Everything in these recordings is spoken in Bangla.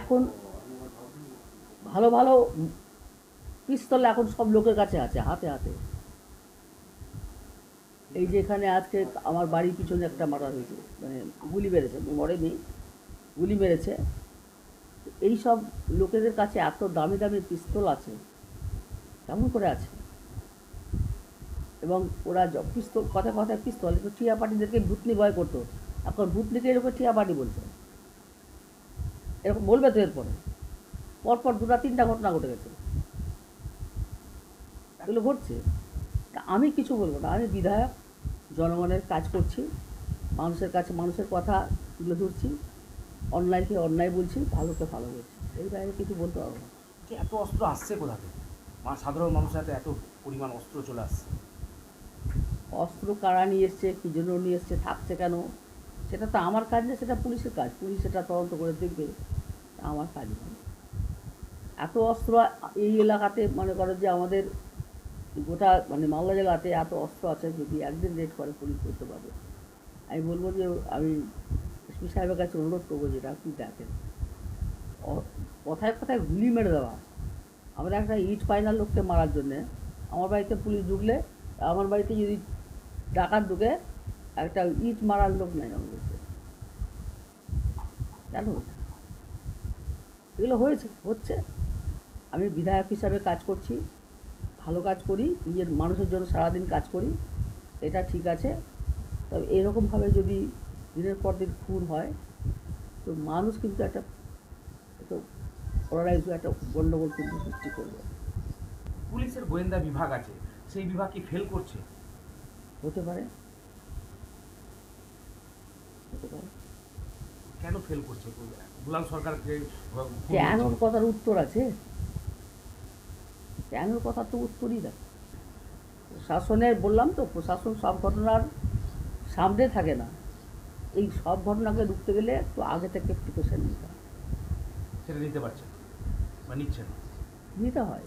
এখন ভালো ভালো পিস্তল এখন সব লোকের কাছে আছে, হাতে হাতে। এই যে এখানে আজকে আমার বাড়ির পিছনে একটা মারা হয়েছে মানে গুলি মেরেছে মরেনি, গুলি মেরেছে এই সব লোকেদের কাছে এত দামি দামি পিস্তল আছে, কেমন করে আছে? এবং ওরা পিস্তল কথা কথায় পিস্তল টিয়া পার্টিদেরকে ভূতনি ভয় করতো। এখন ভূতনিকে এরকম টিয়া পার্টি বলছে। এরকম বলবে তো এরপরে। পরপর দুটা তিনটা ঘটনা ঘটে গেছে। এগুলো ঘটছে। তা আমি কিছু বলব না। আমি বিধায়ক জনগণের কাজ করছি মানুষের কাছে মানুষের কথা তুলে ধরছি অন্যায়কে অন্যায় বলছি ভালোকে ভালো বলছি। এই বাইরে কিছু বলতে পারব না। যে এত অস্ত্র আসছে কোথা থেকে? মা সাধারণ মানুষের হাতে এত পরিমাণ অস্ত্র চলে আসছে। অস্ত্র কারা নিয়ে এসছে কী জন্য নিয়ে এসছে থাকছে কেন? সেটা তো আমার কাজ না, সেটা পুলিশের কাজ। পুলিশ সেটা তদন্ত করে দেখবে আমার কাজ নয় এত অস্ত্র এই এলাকাতে মনে করো যে আমাদের গোটা মানে মালদা জেলাতে এত অস্ত্র আছে যদি একদিন রেড করে পুলিশ করতে পারবে। আমি বলব যে আমি এসপি সাহেবের কাছে অনুরোধ করব যেটা আপনি দেখেন। কথায় কথায় গুলি মেরে দেওয়া। আমরা একটা ইট ফাইনাল লোককে মারার জন্যে, আমার বাড়িতে পুলিশ ঢুকলে, আমার বাড়িতে যদি ডাকাত ঢুকে একটা ইট মারার লোক নাই বাড়িতে কেন এগুলো হয়েছে হচ্ছে। আমি বিধায়ক হিসাবে কাজ করছি ভালো কাজ করি নিজের মানুষের জন্য সারাদিন কাজ করি এটা ঠিক আছে। তবে এরকমভাবে যদি দিনের পর দিন খুন হয় তো মানুষ কিন্তু একটা একটা ওরারাইজ একটা গণ্ডগোল কিন্তু সৃষ্টি করবে। পুলিশের গোয়েন্দা বিভাগ আছে সেই বিভাগ কি ফেল করছে? হতে পারে। হতে পারে। কেন ফেল করছে? সরকারকে কথার উত্তর আছে। কথা তো উত্তরই দেয় শাসনের বললাম তো প্রশাসন সব ঘটনার সামনে থাকে না। এই সব ঘটনাকে রুখতে গেলে একটু আগে থেকে প্রিকশন নিতে হয় সেটা নিতে পারছে বা নিচ্ছে না। নিতে হয়।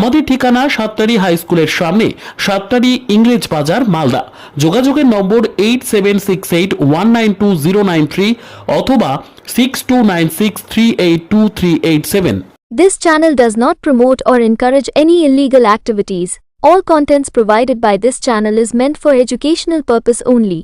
আমাদের ঠিকানা সাতটারি হাই স্কুলের সামনে সাতটারি ইংরেজ বাজার মালদা যোগাযোগের number eight seven six eight one অথবা six two nine six three eight two three eight seven This channel does not promote or encourage any illegal activities. All contents provided by this channel is meant for educational purpose only.